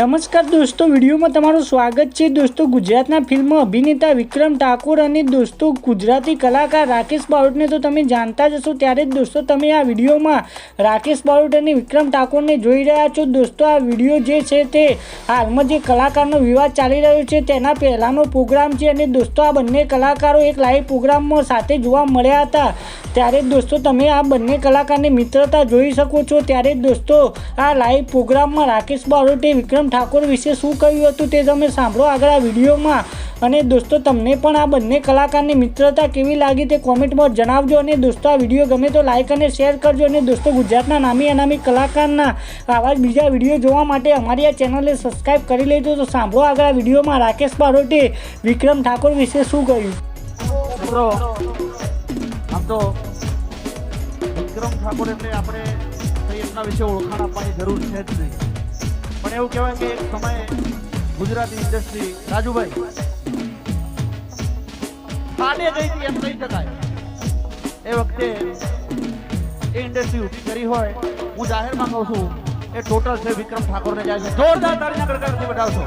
નમસ્કાર દોસ્તો, વિડીયોમાં તમારું સ્વાગત છે. દોસ્તો, ગુજરાતના ફિલ્મ અભિનેતા વિક્રમ ઠાકોર અને દોસ્તો, ગુજરાતી કલાકાર રાકેશ બારોટને તો તમે જાણતા જ હશો. ત્યારે જ દોસ્તો, તમે આ વિડીયોમાં રાકેશ બારોટ અને વિક્રમ ઠાકોરને જોઈ રહ્યા છો. દોસ્તો, આ વીડિયો જે છે તે હાલમાં જે કલાકારનો વિવાદ ચાલી રહ્યો છે, તેના પહેલાંનો પ્રોગ્રામ છે અને દોસ્તો, આ બંને કલાકારો એક લાઈવ પ્રોગ્રામમાં સાથે જોવા મળ્યા હતા. ત્યારે દોસ્તો, તમે આ બંને કલાકારની મિત્રતા જોઈ શકો છો. ત્યારે જ દોસ્તો, આ લાઈવ પ્રોગ્રામમાં રાકેશ બારોટે વિક્રમ ઠાકોર વિશે શું કહ્યું હતું તે તમે સાંભળો આગળ આ વિડીયોમાં. અને દોસ્તો, તમને પણ આ બંને કલાકારની મિત્રતા કેવી લાગી તે કોમેન્ટમાં જણાવજો અને દોસ્તો, આ વીડિયો ગમે તો લાઈક અને શેર કરજો અને દોસ્તો, ગુજરાતના નામી અનામી કલાકારના આવા જ બીજા વીડિયો જોવા માટે અમારી આ ચેનલને સબસ્ક્રાઈબ કરી લેજો. તો સાંભળો આગળ આ વિડીયોમાં રાકેશ બારોટે, વિક્રમ ઠાકોર વિશે શું કહ્યું? વિક્રમ ઠાકોર એમને આપણે એમના વિશે ઓળખાણ આપવાની જરૂર છે જ નહીં. પણ એવું કહેવાય કે એક સમયે ગુજરાતી ઇન્ડસ્ટ્રી રાજુભાઈ પાડે ગઈ હતી એમ કહી શકાય. એ વખતે એ ઇન્ડસ્ટ્રી ઊભી કરી હોય, હું જાહેરમાં કહું છું, એ ટોટલ છે વિક્રમ ઠાકોરને જાય છે. જોરદાર તાળીના ગણગણથી બતાવશો.